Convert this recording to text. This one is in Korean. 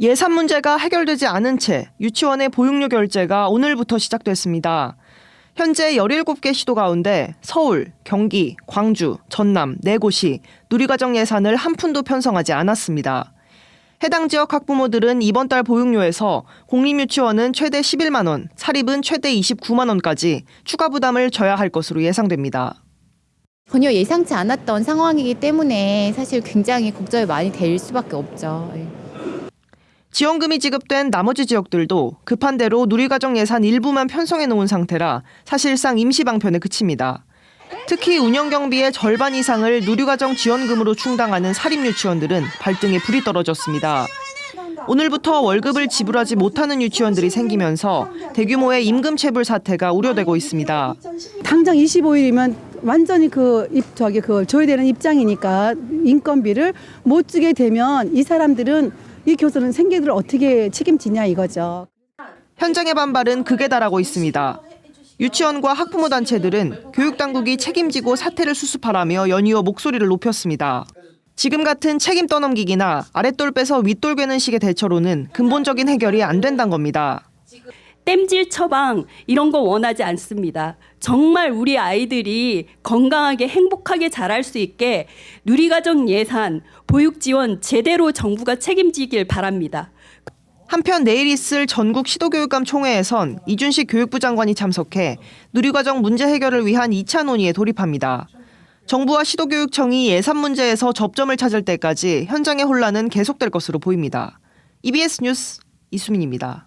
예산 문제가 해결되지 않은 채 유치원의 보육료 결제가 오늘부터 시작됐습니다. 현재 17개 시도 가운데 서울, 경기, 광주, 전남 네 곳이 누리과정 예산을 한 푼도 편성하지 않았습니다. 해당 지역 학부모들은 이번 달 보육료에서 공립유치원은 최대 11만 원, 사립은 최대 29만 원까지 추가 부담을 져야 할 것으로 예상됩니다. 전혀 예상치 않았던 상황이기 때문에 사실 굉장히 걱정이 많이 될 수밖에 없죠. 예. 지원금이 지급된 나머지 지역들도 급한 대로 누리과정 예산 일부만 편성해 놓은 상태라 사실상 임시 방편에 그칩니다. 특히 운영 경비의 절반 이상을 누리과정 지원금으로 충당하는 사립 유치원들은 발등에 불이 떨어졌습니다. 오늘부터 월급을 지불하지 못하는 유치원들이 생기면서 대규모의 임금 체불 사태가 우려되고 있습니다. 당장 25일이면 완전히 그 입, 저기 그걸 줘야 되는 입장이니까 인건비를 못 주게 되면 이 사람들은 이 교수는 생계를 어떻게 책임지냐 이거죠. 현장의 반발은 극에 달하고 있습니다. 유치원과 학부모 단체들은 교육당국이 책임지고 사태를 수습하라며 연이어 목소리를 높였습니다. 지금 같은 책임 떠넘기기나 아랫돌 빼서 윗돌 괴는 식의 대처로는 근본적인 해결이 안 된다는 겁니다. 땜질 처방 이런 거 원하지 않습니다. 정말 우리 아이들이 건강하게 행복하게 자랄 수 있게 누리과정 예산, 보육 지원 제대로 정부가 책임지길 바랍니다. 한편 내일 있을 전국 시도교육감 총회에선 이준식 교육부 장관이 참석해 누리과정 문제 해결을 위한 2차 논의에 돌입합니다. 정부와 시도교육청이 예산 문제에서 접점을 찾을 때까지 현장의 혼란은 계속될 것으로 보입니다. EBS 뉴스 이수민입니다.